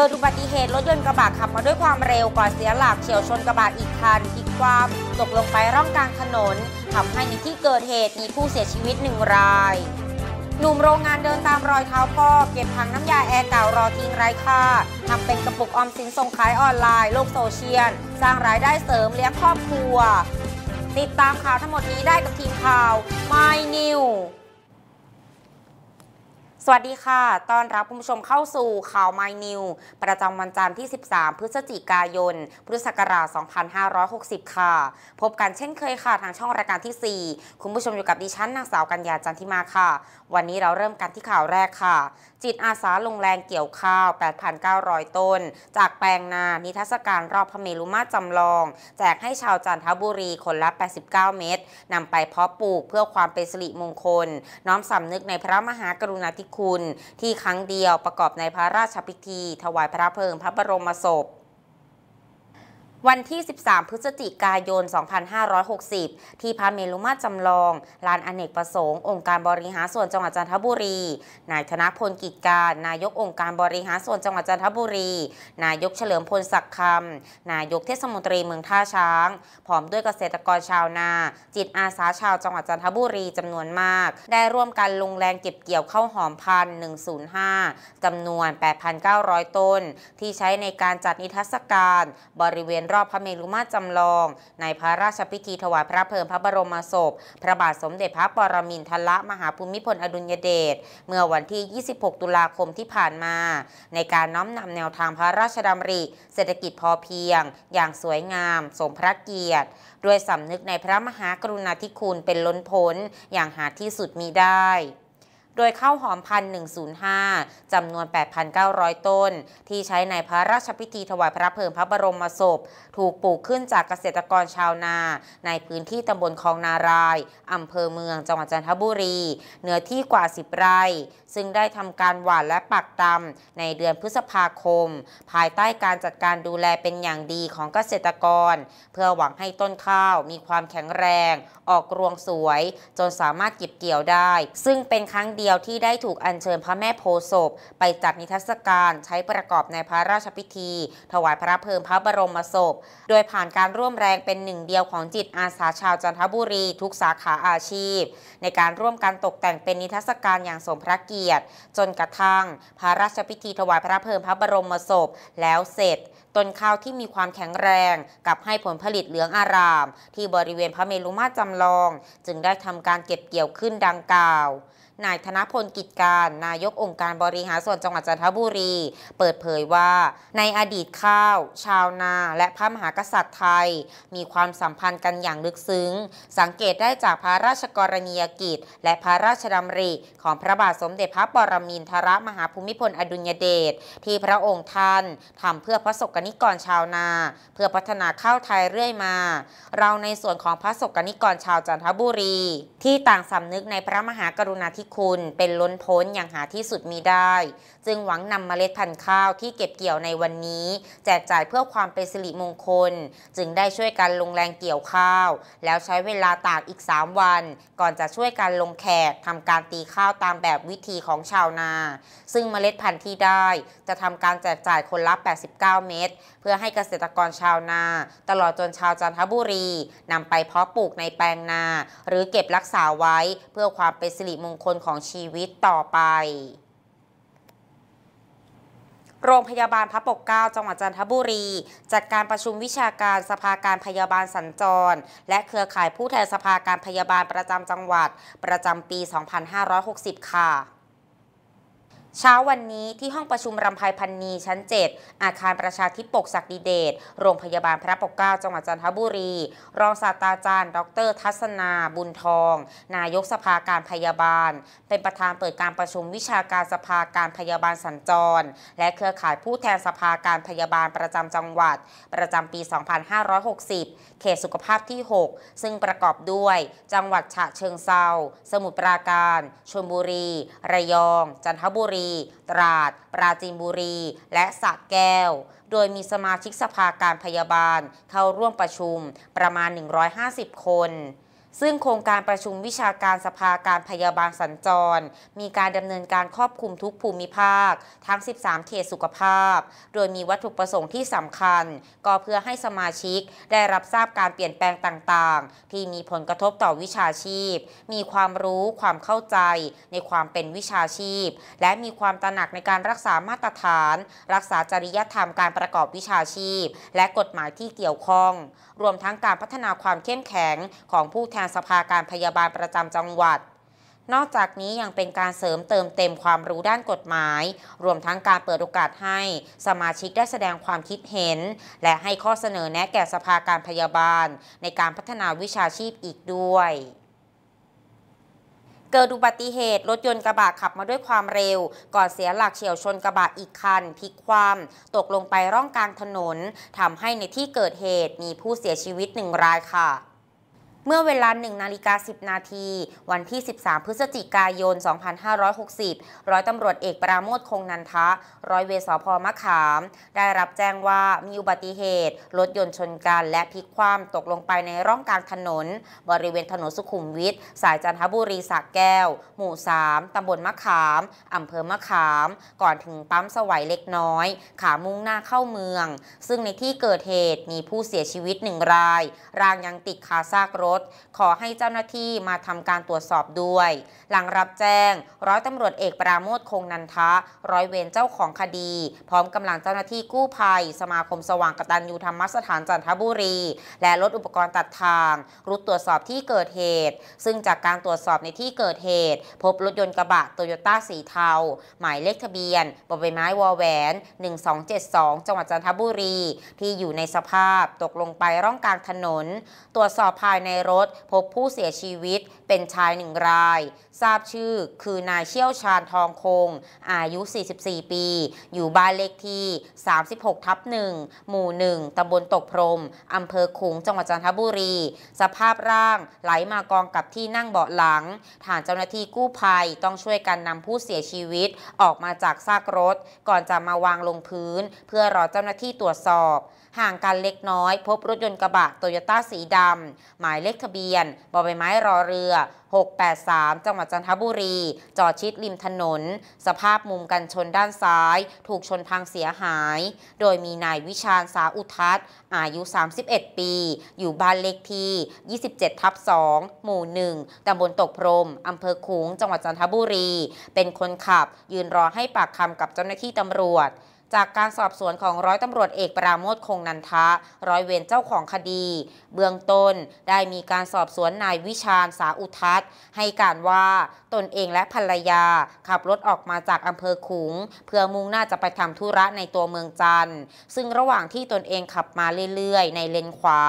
เกิดอุบัติเหตุรถยนต์กระบะขับมาด้วยความเร็วก่อนเสียหลักเฉียวชนกระบะอีกคันพลิกคว่ำตกลงไปร่องกลางถนนทำให้ในที่เกิดเหตุมีผู้เสียชีวิตหนึ่งรายหนุ่มโรงงานเดินตามรอยเท้าพ่อ เก็บถังน้ำยาแอร์เก่ารอทิ้งไร้ค่าทำเป็นกระปุกออมสินส่งขายออนไลน์โลกโซเชียล สร้างรายได้เสริมเลี้ยงครอบครัว ติดตามข่าวทั้งหมดนี้ได้กับทีมข่าว My New วัสดีค่ะ ต้อนรับคุณผู้ชมเข้าสู่ข่าว My New ประจำวันจันทร์ที่ 13 พฤศจิกายน พุทธศักราช 2560 ค่ะ พบกันเช่นเคยค่ะ ทางช่องรายการที่ 4 คุณผู้ชมอยู่กับดิฉันนางสาวกัญญาจันทิมาค่ะ วันนี้เราเริ่มกันที่ข่าวแรกค่ะ จิตอาสาลงแรงเกี่ยวข้าว 8,900 ต้น จากแปลงนา นิทรรศการรอบพระเมรุมาตรจำลอง แจกให้ชาวจันทบุรีคนละ 89 เม็ดนำไปเพาะปลูกเพื่อความเป็นสิริมงคล น้อมสำนึกในพระมหากรุณาธิคุณที่ครั้งเดียวประกอบในพระราชพิธี ถวายพระเพลิงพระบรมศพ วันที่ 13 พฤศจิกายน 2560 ที่พระเมรุมาตรจำลอง ลานอเนกประสงค์ องค์การบริหารส่วนจังหวัดจันทบุรี นายธนพลกิจการ นายกองค์การบริหารส่วนจังหวัดจันทบุรี นายกเฉลิมพลศักดิ์คำ นายกเทศมนตรีเมืองท่าช้าง พร้อมด้วยเกษตรกรชาวนา จิตอาสาชาวจังหวัดจันทบุรีจำนวนมาก ได้ร่วมกันลงแรงเก็บเกี่ยวข้าวหอมพันธุ์105จำนวน 8,900 ต้น ที่ใช้ในการจัดนิทรรศการบริเวณรอบพระเมรุมาตรจำลอง ในพระราชพิธีถวายพระเพลิงพระบรมศพ พระบาทสมเด็จพระปรมินทรมหาภูมิพลอดุลยเดชเมื่อวันที่ 26 ตุลาคมที่ผ่านมา ในการน้อมนำแนวทางพระราชดำริ เศรษฐกิจพอเพียง อย่างสวยงาม สมพระเกียรติด้วยสำนึกในพระมหากรุณาธิคุณเป็นล้นพ้นอย่างหาที่สุดมีได้ โดยข้าวหอมพันหนึ่งศูนย์ห้าจำนวน 8,900 ต้น ที่ใช้ในพระราชพิธีถวายพระเพลิงพระบรมศพ ถูกปลูกขึ้นจากเกษตรกรชาวนา ในพื้นที่ตำบลคลองนารายอำเภอเมืองจังหวัดจันทบุรี เนื้อที่กว่า 10 ไร่ ซึ่งได้ทำการหว่านและปักตำในเดือนพฤษภาคม ภายใต้การจัดการดูแลเป็นอย่างดีของเกษตรกร เพื่อหวังให้ต้นข้าวมีความแข็งแรง ออกรวงสวย จนสามารถเก็บเกี่ยวได้ ซึ่งเป็นครั้งเดียวยวที่ได้ถูกอัญเชิญพระแม่โพศพไปจัดนิทรรศการใช้ประกอบในพระราชพิธี ถวายพระเพลิงพระบรมศพ โดยผ่านการร่วมแรงเป็นหนึ่งเดียวของจิตอาสาชาวจันทบุรีทุกสาขาอาชีพ ในการร่วมกันตกแต่งเป็นนิทรรศการอย่างสมพระเกียรติ จนกระทั่ง พระราชพิธีถวายพระเพลิงพระบรมศพแล้วเสร็จต้นข้าวที่มีความแข็งแรงกับให้ผลผลิตเหลืองอาราม ที่บริเวณพระเมรุมาตรจำลอง จึงได้ทำการเก็บเกี่ยวขึ้นดังกล่าว นายธนพลกิจการ นายกองค์การบริหารส่วนจังหวัดจันทบุรี เปิดเผยว่า ในอดีตข้าว ชาวนา และพระมหากษัตริย์ไทย มีความสัมพันธ์กันอย่างลึกซึ้ง สังเกตได้จากพระราชกรณียกิจ และพระราชดำริของพระบาทสมเด็จพระปรมินทรมหาภูมิพลอดุลยเดชที่พระองค์ท่านทำเพื่อพระสกนิกรชาวนา เพื่อพัฒนาข้าวไทยเรื่อยมา เราในส่วนของพระสกนิกรชาวจันทบุรี ที่ต่างสำนึกในพระมหากรุณาธิคุณเป็นล้นพ้นอย่างหาที่สุดมีได้ จึงหวังนำเมล็ดพันธุ์ข้าวที่เก็บเกี่ยวในวันนี้ แจกจ่ายเพื่อความเป็นสิริมงคล จึงได้ช่วยกันลงแรงเกี่ยวข้าว แล้วใช้เวลาตากอีก 3 วัน ก่อนจะช่วยกันลงแขกทำการตีข้าวตามแบบวิธีของชาวนา ซึ่งเมล็ดพันธุ์ที่ได้ จะทำการแจกจ่ายคนละ 89 เม็ดเพื่อให้เกษตรกรชาวนา ตลอดจนชาวจันทบุรีนำไปเพาะปลูกในแปลงนา หรือเก็บรักษาไว้เพื่อความเป็นสิริมงคลของชีวิตต่อไป โรงพยาบาลพระปกเกล้าจังหวัดจันทบุรี จัดการประชุมวิชาการสภาการพยาบาลสัญจร และเครือข่ายผู้แทนสภาการพยาบาลประจำจังหวัด ประจำปี 2560 ค่ะ เช้าวันนี้ที่ห้องประชุมรำไพพันนีชั้น 7 อาคารประชาธิปกศักดิเดช โรงพยาบาลพระปกเกล้าจังหวัดจันทบุรี รองศาสตราจารย์ ดร ทัศนา บุญทอง นายกสภาการพยาบาล เป็นประธานเปิดการประชุมวิชาการสภาการพยาบาลสัญจร และเครือข่ายผู้แทนสภาการพยาบาลประจำจังหวัด ประจำปี 2560 เขตสุขภาพที่ 6 ซึ่งประกอบด้วย จังหวัดฉะเชิงเซาสมุทรปราการชลบุรี ระยอง จันทบุรีตราด ปราจีนบุรี และสระแก้ว โดยมีสมาชิกสภาการพยาบาลเข้าร่วมประชุมประมาณ 150 คน ซึ่งโครงการประชุมวิชาการสภาการพยาบาลสัญจร มีการดำเนินการครอบคลุมทุกภูมิภาค ทั้ง 13 เขตสุขภาพ โดยมีวัตถุประสงค์ที่สำคัญ ก็เพื่อให้สมาชิกได้รับทราบการเปลี่ยนแปลงต่างๆ ที่มีผลกระทบต่อวิชาชีพ มีความรู้ความเข้าใจในความเป็นวิชาชีพ และมีความตระหนักในการรักษามาตรฐาน รักษาจริยธรรมการประกอบวิชาชีพ และกฎหมายที่เกี่ยวข้อง รวมทั้งการพัฒนาความเข้มแข็งของผู้แทนสภาการพยาบาลประจำจังหวัด นอกจากนี้ยังเป็นการเสริมเติมเต็มความรู้ด้านกฎหมาย รวมทั้งการเปิดโอกาสให้สมาชิกได้แสดงความคิดเห็น และให้ข้อเสนอแนะแก่สภาการพยาบาล ในการพัฒนาวิชาชีพอีกด้วยเกิดอุบัติเหตุรถยนต์กระบะขับมาด้วยความเร็ว ก่อนเสียหลักเฉียวชนกระบะอีกคันพลิกคว่ำตกลงไปร่องกลางถนนทำให้ในที่เกิดเหตุมีผู้เสียชีวิตหนึ่งรายค่ะ เมื่อเวลา1นาฬิกา10 นาที วันที่ 13 พฤศจิกายน 2560 ร้อยตำรวจเอกปราโมทคงนันทะ ร้อยเวสพมะขาม ได้รับแจ้งว่ามีอุบัติเหตุ รถยนต์ชนกันและพลิกคว่ำตกลงไปในร่องกลางถนน บริเวณถนนสุขุมวิทสายจันทบุรีสักแก้ว หมู่ 3 ตำบลมะขามอำเภอมะขาม ก่อนถึงปั๊มสวัยเล็กน้อย ขามุ่งหน้าเข้าเมือง ซึ่งในที่เกิดเหตุมีผู้เสียชีวิตหนึ่งราย ร่างยังติดคาซากรถขอให้เจ้าหน้าที่มาทำการตรวจสอบด้วย หลังรับแจ้ง ร้อยตำรวจเอกปราโมทคงนันทะ ร้อยเวรเจ้าของคดี พร้อมกำลังเจ้าหน้าที่กู้ภัย สมาคมสว่างกตัญญูธรรมสถานจันทบุรี และรถอุปกรณ์ตัดทาง รุดตรวจสอบที่เกิดเหตุ ซึ่งจากการตรวจสอบในที่เกิดเหตุ พบรถยนต์กระบะโตโยต้าสีเทา หมายเลขทะเบียนบใบไม้วอแหวน 1272 จังหวัดจันทบุรี ที่อยู่ในสภาพตกลงไปร่องกลางถนน ตรวจสอบภายในรถพบผู้เสียชีวิตเป็นชายหนึ่งราย ทราบชื่อคือนายเชี่ยวชาญทองคง อายุ 44 ปี อยู่บ้านเลขที่ 36 ทับ1หมู่ 1ตำบลตกพรมอำเภอขุงจังหวัดจันทบุรี สภาพร่างไหลมากองกับที่นั่งเบาะหลังฐานเจ้าหน้าที่กู้ภัยต้องช่วยกันนำผู้เสียชีวิตออกมาจากซากรถ ก่อนจะมาวางลงพื้น เพื่อรอเจ้าหน้าที่ตรวจสอบ ห่างกันเล็กน้อย พบรถยนต์กระบะโตโยต้าสีดำ หมายเลขทะเบียนบอใบไม้รอเรือ 683 จังหวัดจันทบุรี จอดชิดริมถนน สภาพมุมกันชนด้านซ้าย ถูกชนพังเสียหาย โดยมีนายวิชาญสาอุทัศน์อายุ 31 ปี อยู่บ้านเลขที่ 27 ทับ 2 หมู่ 1 ตำบลตกพรมอำเภอขุงจังหวัดจันทบุรี เป็นคนขับยืนรอให้ปากคำกับเจ้าหน้าที่ตำรวจ จากการสอบสวนของร้อยตำรวจเอกปราโมทคงนันทะ ร้อยเวรเจ้าของคดี เบื้องต้นได้มีการสอบสวนนายวิชาญสาอุทัศให้การว่าตนเองและภรรยา ขับรถออกมาจากอำเภอขุง เพื่อมุ่งหน้าจะไปทำธุระในตัวเมืองจันทร์ซึ่งระหว่างที่ตนเองขับมาเรื่อยๆ ในเลนขวา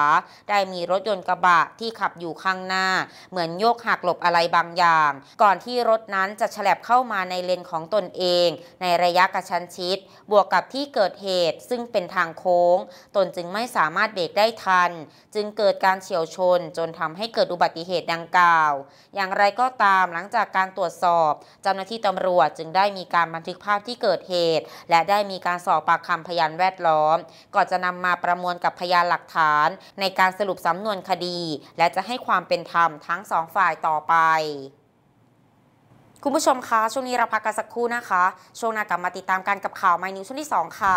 ได้มีรถยนต์กระบะที่ขับอยู่ข้างหน้า เหมือนโยกหักหลบอะไรบางอย่าง ก่อนที่รถนั้นจะฉลับเข้ามาในเลนของตนเอง ในระยะกระชั้นชิด บวกกับที่เกิดเหตุซึ่งเป็นทางโค้ง ตนจึงไม่สามารถเบรกได้ทัน จึงเกิดการเฉียวชน จนทำให้เกิดอุบัติเหตุดังกล่าว อย่างไรก็ตามหลังจากการตรวจสอบ เจ้าหน้าที่ตำรวจจึงได้มีการบันทึกภาพที่เกิดเหตุ และได้มีการสอบปากคำพยานแวดล้อม ก่อนจะนำมาประมวลกับพยานหลักฐาน ในการสรุปสำนวนคดี และจะให้ความเป็นธรรมทั้งสองฝ่ายต่อไป คุณผู้ชมคะ ช่วงนี้เราพักกันสักครู่นะคะ ช่วงหน้ากลับมาติดตามกันกับข่าวไมนิวช่วงที่ 2 ค่ะ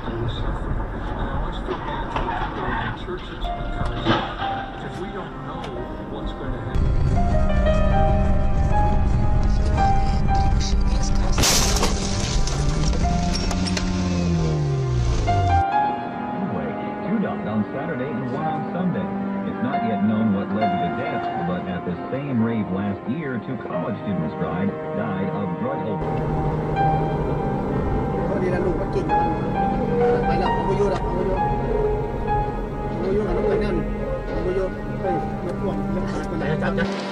To I for the people in churches because if we don't know what's going to happen. Two on Saturday and one on Sunday. It's not yet known what led to the deaths, but at the same rave last year, two college students died, died of drug overdose. ข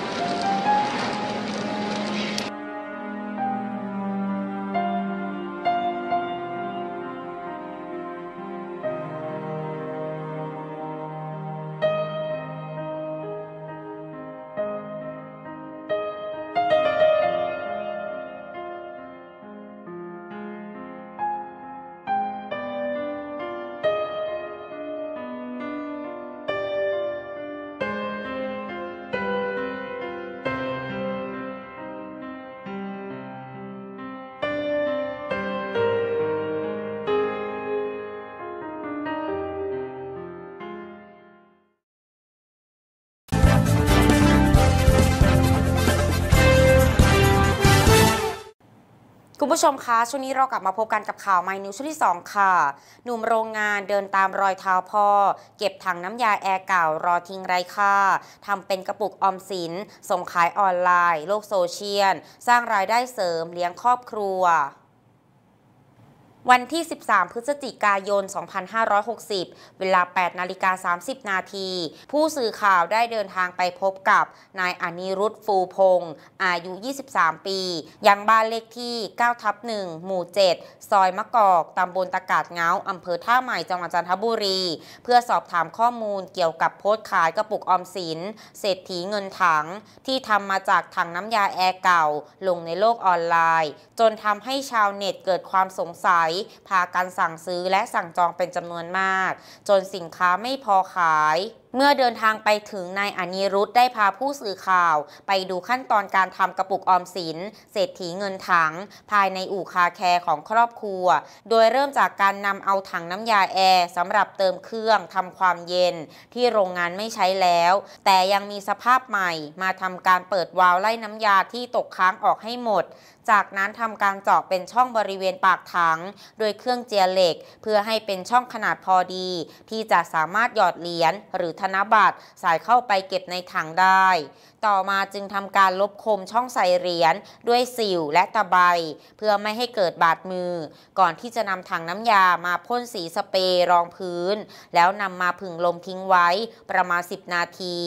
คุณผู้ชมคะ ช่วงนี้เรากลับมาพบกันกับข่าวไมนิวช่วงที่ 2 ค่ะ หนุ่มโรงงานเดินตามรอยเท้าพ่อ เก็บถังน้ำยาแอร์เก่ารอทิ้งไร้ค่าทำเป็นกระปุกออมสิน ส่งขายออนไลน์ โลกโซเชียล สร้างรายได้เสริมเลี้ยงครอบครัว วันที่ 13 พฤศจิกายน 2560 เวลา 8 นาฬิกา 30 นาที ผู้สื่อข่าวได้เดินทางไปพบกับ นายอนิรุตฟูพงศ์อายุ 23 ปี ยังบ้านเลขที่ 9 ทับ 1 หมู่ 7 ซอยมะกอก ตำบลตะกาดเงาอำเภอท่าใหม่ จังหวัดจันทบุรี เพื่อสอบถามข้อมูลเกี่ยวกับโพสต์ขายกระปุกออมสิน เศรษฐีเงินถัง ที่ทำมาจากถังน้ำยาแอร์เก่า ลงในโลกออนไลน์ จนทำให้ชาวเน็ตเกิดความสงสัยพากันสั่งซื้อและสั่งจองเป็นจำนวนมาก จนสินค้าไม่พอขายเมื่อเดินทางไปถึงนายอนิรุธได้พาผู้สื่อข่าว ไปดูขั้นตอนการทำกระปุกออมสิน เศรษฐีเงินถัง ภายในอู่คาแคร์ของครอบครัว โดยเริ่มจากการนำเอาถังน้ำยาแอร์สำหรับเติมเครื่องทำความเย็น ที่โรงงานไม่ใช้แล้ว แต่ยังมีสภาพใหม่มาทำการเปิดวาล์วไล่น้ำยาที่ตกค้างออกให้หมด จากนั้นทำการเจาะเป็นช่องบริเวณปากถัง โดยเครื่องเจียเหล็ก เพื่อให้เป็นช่องขนาดพอดี ที่จะสามารถหยอดเหรียญหรือธนบัตรใส่เข้าไปเก็บในถังได้ ต่อมาจึงทำการลบคมช่องใส่เหรียญด้วยสิวและตะไบ เพื่อไม่ให้เกิดบาดมือ ก่อนที่จะนำถังน้ำยามาพ่นสีสเปรย์รองพื้น แล้วนำมาผึ่งลมทิ้งไว้ประมาณ 10 นาที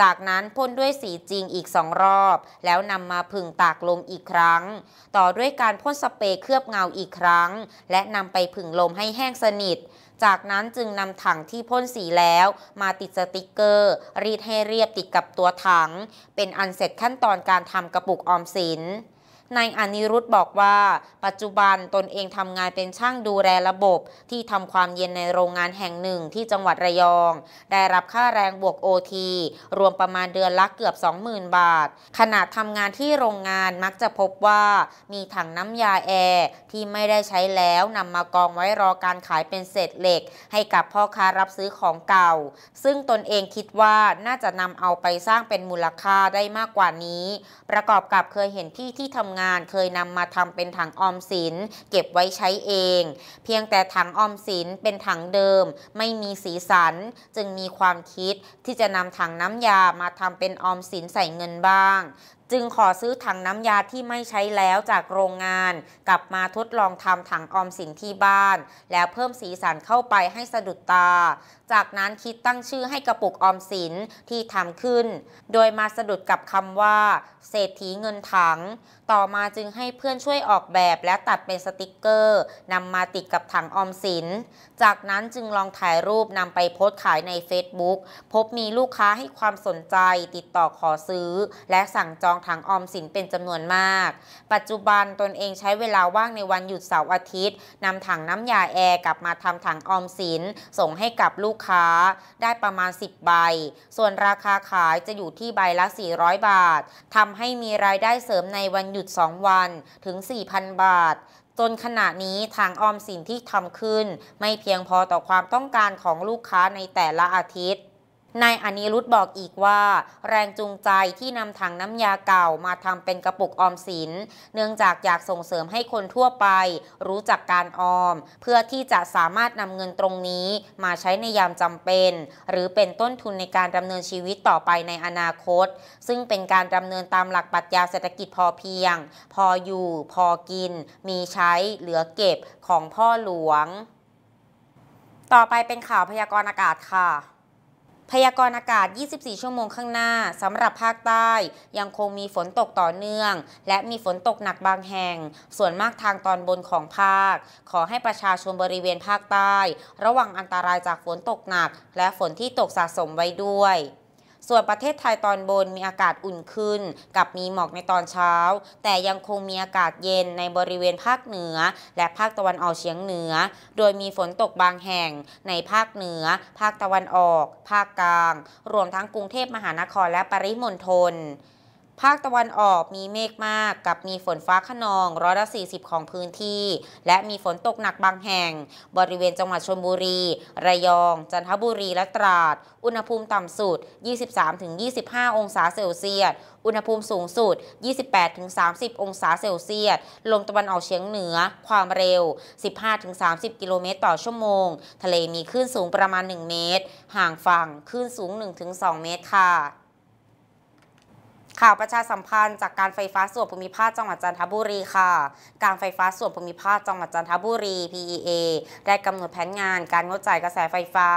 จากนั้นพ่นด้วยสีจริงอีกสองรอบ แล้วนำมาผึ่งตากลมอีกครั้ง ต่อด้วยการพ่นสเปรย์เคลือบเงาอีกครั้ง และนำไปผึ่งลมให้แห้งสนิท จากนั้นจึงนำถังที่พ่นสีแล้วมาติดสติกเกอร์ รีดให้เรียบติดกับตัวถัง เป็นอันเสร็จขั้นตอนการทำกระปุกออมสิน นายอนิรุธบอกว่า ปัจจุบันตนเองทำงานเป็นช่างดูแลระบบที่ทำความเย็นในโรงงานแห่งหนึ่งที่จังหวัดระยอง ได้รับค่าแรงบวกโอทีรวมประมาณเดือนละเกือบ 20,000 บาท ขณะทำงานที่โรงงานมักจะพบว่ามีถังน้ำยาแอร์ที่ไม่ได้ใช้แล้วนำมากองไว้รอการขายเป็นเศษเหล็ก ให้กับพ่อค้ารับซื้อของเก่า ซึ่งตนเองคิดว่าน่าจะนำเอาไปสร้างเป็นมูลค่าได้มากกว่านี้ ประกอบกับเคยเห็นที่ที่ทำงานเคยนำมาทำเป็นถังออมสิน เก็บไว้ใช้เอง เพียงแต่ถังออมสินเป็นถังเดิม ไม่มีสีสัน จึงมีความคิดที่จะนำถังน้ำยามาทำเป็นออมสินใส่เงินบ้าง จึงขอซื้อถังน้ำยาที่ไม่ใช้แล้วจากโรงงาน กลับมาทดลองทำถังออมสินที่บ้าน แล้วเพิ่มสีสันเข้าไปให้สะดุดตา จากนั้นคิดตั้งชื่อให้กระปุกออมสินที่ทำขึ้น โดยมาสะดุดกับคำว่า เศรษฐีเงินถัง ต่อมาจึงให้เพื่อนช่วยออกแบบและตัดเป็นสติกเกอร์นำมาติดกับถังออมสิน จากนั้นจึงลองถ่ายรูปนำไปโพสต์ขายใน Facebook พบมีลูกค้าให้ความสนใจติดต่อขอซื้อ และสั่งจองถังออมสินเป็นจำนวนมาก ปัจจุบันตนเองใช้เวลาว่างในวันหยุดเสาร์อาทิตย์นำถังน้ำยาแอร์กลับมาทำถังออมสิน ส่งให้กับลูกค้าได้ประมาณ 10 ใบ ส่วนราคาขายจะอยู่ที่ใบละ 400 บาททำให้มีรายได้เสริมในวันหยุด 2 วันถึง 4,000 บาทจนขณะนี้ทางออมสินที่ทำขึ้น ไม่เพียงพอต่อความต้องการของลูกค้าในแต่ละอาทิตย์ นายอนิรุธบอกอีกว่า แรงจูงใจที่นำถังน้ำยาเก่ามาทำเป็นกระปุกออมสิน เนื่องจากอยากส่งเสริมให้คนทั่วไป รู้จักการออม เพื่อที่จะสามารถนำเงินตรงนี้มาใช้ในยามจำเป็น หรือเป็นต้นทุนในการดำเนินชีวิตต่อไปในอนาคต ซึ่งเป็นการดำเนินตามหลักปรัชญาเศรษฐกิจพอเพียง พออยู่ พอกิน มีใช้เหลือเก็บของพ่อหลวง ต่อไปเป็นข่าวพยากรณ์อากาศค่ะ พยากรณ์อากาศ 24 ชั่วโมงข้างหน้าสำหรับภาคใต้ ยังคงมีฝนตกต่อเนื่อง และมีฝนตกหนักบางแห่ง ส่วนมากทางตอนบนของภาค ขอให้ประชาชนบริเวณภาคใต้ ระวังอันตรายจากฝนตกหนัก และฝนที่ตกสะสมไว้ด้วย ส่วนประเทศไทยตอนบนมีอากาศอุ่นขึ้น กับมีหมอกในตอนเช้า แต่ยังคงมีอากาศเย็นในบริเวณภาคเหนือ และภาคตะวันออกเฉียงเหนือ โดยมีฝนตกบางแห่งในภาคเหนือ ภาคตะวันออก ภาคกลาง รวมทั้งกรุงเทพมหานครและปริมณฑล ภาคตะวันออกมีเมฆมากกับมีฝนฟ้าขนองร้อยละ40 ของพื้นที่ และมีฝนตกหนักบางแห่ง บริเวณจังหวัดชลบุรี ระยอง จันทบุรีและตราด อุณหภูมิต่ำสุด 23-25 องศาเซลเซียส อุณหภูมิสูงสุด 28-30 องศาเซลเซียส ลมตะวันออกเฉียงเหนือ ความเร็ว 15-30 กิโลเมตรต่อชั่วโมง ทะเลมีคลื่นสูงประมาณ 1 เมตร ห่างฝั่งคลื่นสูง 1-2 เมตรค่ะ ข่าวประชาสัมพันธ์จากการไฟฟ้าส่วนภูมิภาคจังหวัดจันทบุรีค่ะ การไฟฟ้าส่วนภูมิภาคจังหวัดจันทบุรี PEA ได้กำหนดแผนงานการงดจ่ายกระแสไฟฟ้า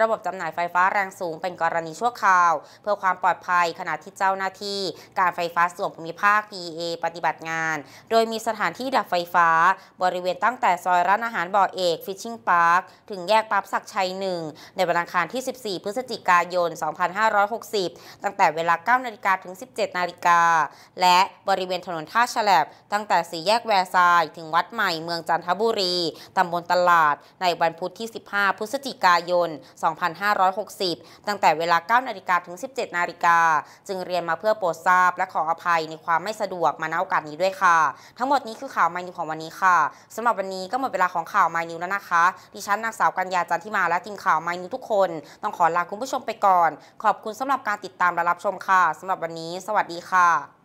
ระบบจำหน่ายไฟฟ้าแรงสูงเป็นกรณีชั่วคราว เพื่อความปลอดภัยขณะที่เจ้าหน้าที่ การไฟฟ้าส่วนภูมิภาค PEA ปฏิบัติงาน โดยมีสถานที่ดับไฟฟ้า บริเวณตั้งแต่ซอยร้านอาหารบ่อเอกฟิชชิงพาร์คถึงแยกปั๊บศักชัยหนึ่งในวันอังคารที่ 14 พฤศจิกายน 2560 ตั้งแต่เวลา 9นาฬิกาถึง 17นาฬิกา และบริเวณถนนท่าฉลบตั้งแต่สี่แยกแวร์ซายถึงวัดใหม่เมืองจันทบุรี ตำบลตลาด ในวันพุธที่ 15 พฤศจิกายน 2560 ตั้งแต่เวลา 9 นาฬิกาถึง 17 นาฬิกา จึงเรียนมาเพื่อโปรดทราบ และขออภัยในความไม่สะดวกมาณโอกาสนี้ด้วยค่ะ ทั้งหมดนี้คือข่าวไมนิวของวันนี้ค่ะสำหรับวันนี้ก็หมดเวลาของข่าวไมนิวแล้วนะคะ ดิฉันนางสาวกัญญาจันทิมาและทีมข่าวไมนิวทุกคน ต้องขอลาคุณผู้ชมไปก่อน ขอบคุณสำหรับการติดตามและรับชมค่ะสำหรับวันนี้สววัสดีค่ะ